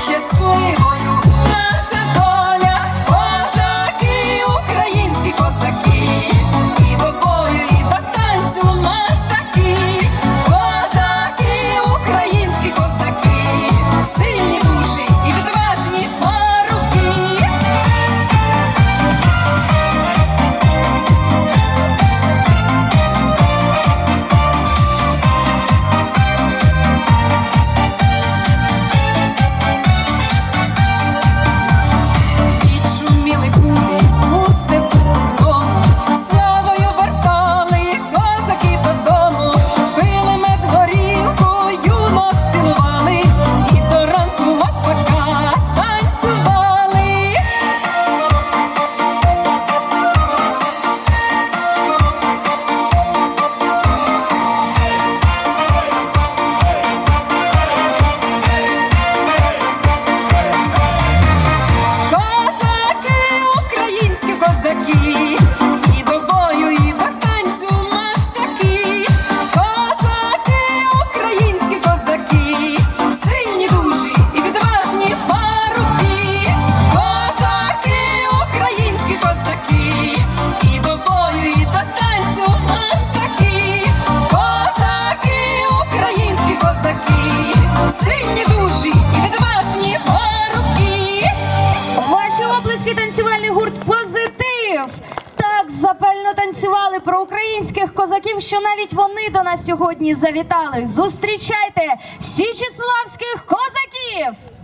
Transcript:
щасливою наша. танцювали про українських козаків, що навіть вони до нас сьогодні завітали. Зустрічайте січеславських козаків!